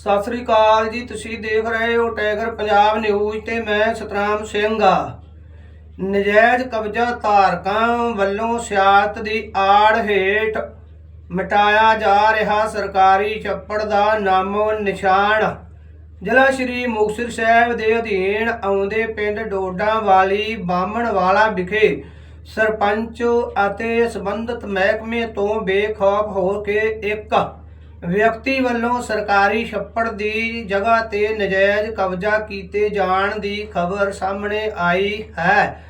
ਸਤਿ ਸ੍ਰੀ ਅਕਾਲ ਜੀ, ਤੁਸੀਂ ਦੇਖ ਰਹੇ ਹੋ ਟਾਈਗਰ ਪੰਜਾਬ ਨਿਊਜ਼ ਤੇ ਮੈਂ ਸਤਰਾਮ ਸਿੰਘ ਆ। ਨਜਾਇਜ਼ ਕਬਜ਼ਾ ਧਾਰਕਾਂ ਵੱਲੋਂ ਸਿਆਸਤ ਦੀ ਆੜ ਹੇਠ ਮਿਟਾਇਆ ਜਾ ਰਿਹਾ ਸਰਕਾਰੀ ਛੱਪੜ ਦਾ ਨਾਮੋ ਨਿਸ਼ਾਨ। ਜ਼ਿਲ੍ਹਾ ਸ਼੍ਰੀ ਮੁਕਤਸਰ ਸਾਹਿਬ ਦੇ ਅਧੀਨ ਆਉਂਦੇ ਪਿੰਡ ਡੋਡਾ ਵਾਲੀ ਬਾਹਮਣ ਵਾਲਾ ਵਿਖੇ ਸਰਪੰਚ ਅਤੇ ਸੰਬੰਧਿਤ ਮਹਿਕਮੇ ਤੋਂ ਬੇਖੌਫ ਹੋ ਕੇ ਇੱਕ ਵਿਅਕਤੀ ਵੱਲੋਂ ਸਰਕਾਰੀ ਛੱਪੜ ਦੀ ਜਗ੍ਹਾ ਤੇ ਨਜਾਇਜ਼ ਕਬਜ਼ਾ ਕੀਤੇ ਜਾਣ ਦੀ ਖਬਰ ਸਾਹਮਣੇ ਆਈ ਹੈ।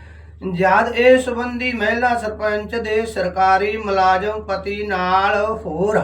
ਜਦ ਇਹ ਸੰਬੰਧੀ ਮਹਿਲਾ ਸਰਪੰਚ ਦੇ ਸਰਕਾਰੀ ਮੁਲਾਜ਼ਮ ਪਤੀ ਨਾਲ ਹੋਰ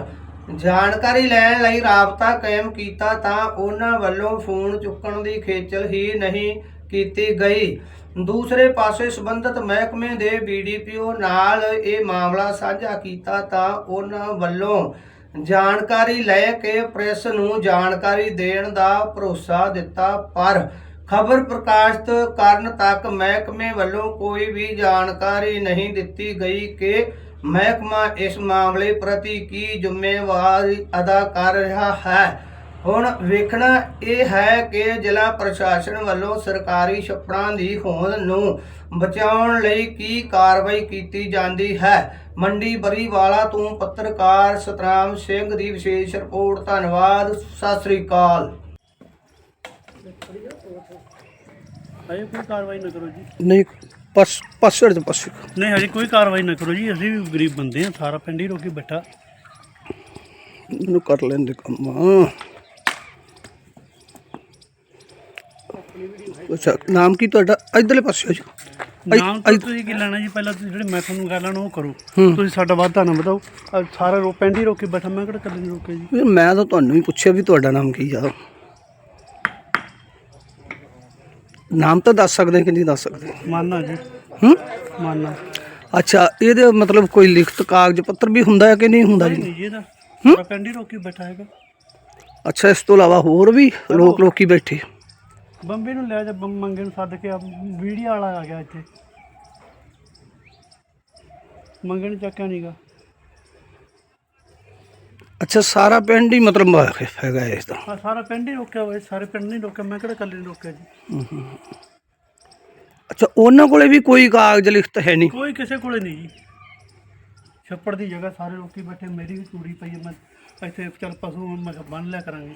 ਜਾਣਕਾਰੀ ਲੈਣ ਲਈ ਰਾਬਤਾ ਕਾਇਮ ਕੀਤਾ ਤਾਂ ਉਹਨਾਂ ਵੱਲੋਂ ਫੋਨ ਚੁੱਕਣ ਦੀ ਖੇਚਲ ਹੀ ਨਹੀਂ ਕੀਤੀ ਗਈ। ਦੂਸਰੇ ਪਾਸੇ ਸੰਬੰਧਿਤ ਮਹਿਕਮੇ ਦੇ ਬੀਡੀਪੀਓ ਨਾਲ ਇਹ ਮਾਮਲਾ ਸਾਂਝਾ ਕੀਤਾ ਤਾਂ ਉਹਨਾਂ ਵੱਲੋਂ ਜਾਣਕਾਰੀ ਲੈ ਕੇ ਪ੍ਰੈਸ ਨੂੰ ਜਾਣਕਾਰੀ ਦੇਣ ਦਾ ਭਰੋਸਾ ਦਿੱਤਾ, ਪਰ ਖਬਰ ਪ੍ਰਕਾਸ਼ਿਤ ਕਰਨ ਤੱਕ ਮਹਿਕਮੇ ਵੱਲੋਂ ਕੋਈ ਵੀ ਜਾਣਕਾਰੀ ਨਹੀਂ ਦਿੱਤੀ ਗਈ ਕਿ ਮਹਿਕਮਾ ਇਸ ਮਾਮਲੇ ਪ੍ਰਤੀ ਕੀ ਜ਼ਿੰਮੇਵਾਰੀ ਅਦਾ ਕਰ ਰਿਹਾ ਹੈ। ਹੁਣ ਵੇਖਣਾ ਇਹ ਹੈ ਕਿ ਜ਼ਿਲ੍ਹਾ ਪ੍ਰਸ਼ਾਸਨ ਵੱਲੋਂ ਸਰਕਾਰੀ ਛੱਪੜਾਂ ਦੀ ਹੋਂਦ ਨੂੰ ਬਚਾਉਣ ਲਈ ਕੀ ਕਾਰਵਾਈ ਕੀਤੀ ਜਾਂਦੀ ਹੈ? ਮੰਡੀ ਬਰੀਵਾਲਾ ਤੋਂ ਪੱਤਰਕਾਰ ਸਤਰਾਮ ਸਿੰਘ ਦੀ ਵਿਸ਼ੇਸ਼ ਰਿਪੋਰਟ। ਧੰਨਵਾਦ ਸਤਿ ਸ੍ਰੀ ਅਕਾਲ। ਹਜੇ ਕੋਈ ਕਾਰਵਾਈ ਨਾ ਕਰੋ ਜੀ। ਨਹੀਂ ਪਸ ਪਸੜ ਦੇ ਪਸ ਨਹੀਂ ਹਜੇ ਕੋਈ ਕਾਰਵਾਈ ਨਾ ਕਰੋ ਜੀ। ਅਸੀਂ ਵੀ ਗਰੀਬ ਬੰਦੇ ਆ ਸਾਰਾ ਪਿੰਡ ਹੀ ਰੋਕੀ ਬੈਠਾ। ਨੂੰ ਕਰ ਲੈਂਦੇ ਕੰਮ। ਅੱਛਾ ਨਾਮ ਕੀ ਤੁਹਾਡਾ? ਇਧਰਲੇ ਪਾਸੇ ਹੋ ਜੀ ਨਾਮ ਤਾਂ ਤੁਸੀਂ ਕੀ ਲੈਣਾ ਜੀ? ਪਹਿਲਾਂ ਤੁਸੀਂ ਜਿਹੜੇ ਮੈਂ ਤੁਹਾਨੂੰ ਗੱਲ ਉਹ ਕਰੋ। ਤੁਸੀਂ ਸਾਡਾ ਵਾਧਾ ਨਾ ਵਧਾਓ। ਆਹ ਸਾਰਾ ਰੋ ਹੀ ਰੋਕੀ ਬੈਠਾ ਮੈਂ ਕਿਹੜਾ ਕੱਲੇ ਨੂੰ ਰੋਕਿਆ ਜੀ? ਵੀ ਮੈਂ ਤਾਂ ਤੁਹਾਨੂੰ ਹੀ ਪੁੱਛਿਆ ਵੀ ਤੁਹਾਡਾ ਨਾਮ ਕੀ ਆ। ਨਾਮ ਤਾਂ ਦੱਸ ਸਕਦੇ ਕਿ ਨਹੀਂ ਦੱਸ ਸਕਦੇ? ਮਾਨਾ ਜੀ। ਹੂੰ? ਮਾਨਾ। ਅੱਛਾ ਇਹਦੇ ਮਤਲਬ ਕੋਈ ਲਿਖਤ ਕਾਗਜ਼ ਪੱਤਰ ਵੀ ਹੁੰਦਾ ਹੈ ਕਿ ਨਹੀਂ ਹੁੰਦਾ ਨਹੀਂ ਜੀ ਇਹਦਾ ਸਾਰਾ ਹੀ ਰੋਕੀ ਬੈਠਾ ਹੈਗਾ। ਅੱਛਾ ਇਸ ਤੋਂ ਇਲਾਵਾ ਹੋਰ ਵੀ ਲੋਕ ਲੋਕੀ ਬੈਠੇ। ਬੰਬੇ ਨੂੰ ਲੈ ਜਾ ਬੰਬ ਮੰਗੇ ਨੂੰ ਸੱਦ ਕੇ ਵੀਡੀਓ ਵਾਲਾ ਆ ਗਿਆ ਇੱਥੇ। ਮੰਗੇ ਨੂੰ ਚੱਕਿਆ ਨਹੀਂਗਾ ਅੱਛਾ ਸਾਰਾ ਪਿੰਡ ਹੀ ਮਤਲਬ ਹੈਗਾ ਇਸ ਦਾ। ਆ ਸਾਰਾ ਪਿੰਡ ਹੀ ਰੋਕਿਆ ਹੋਇਆ ਸਾਰੇ ਪਿੰਡ ਨਹੀਂ ਰੋਕਿਆ ਮੈਂ ਕਿਹੜਾ ਕੱਲੇ ਨੂੰ ਰੋਕਿਆ ਜੀ। ਅੱਛਾ ਉਹਨਾਂ ਕੋਲੇ ਵੀ ਕੋਈ ਕਾਗਜ਼ ਲਿਖਤ ਹੈ ਨਹੀਂ? ਕੋਈ ਕਿਸੇ ਕੋਲੇ ਨਹੀਂ ਜੀ। ਛੱਪੜ ਦੀ ਜਗ੍ਹਾ ਸਾਰੇ ਲੋਕੀ ਬੈਠੇ ਮੇਰੀ ਵੀ ਤੂੜੀ ਪਈ ਹੈ ਮੈਂ ਇੱਥੇ ਚੱਲ ਪਸ਼ੂ ਮੈਂ ਕਿਹਾ ਬੰਨ ਲਿਆ ਕਰਾਂਗੇ।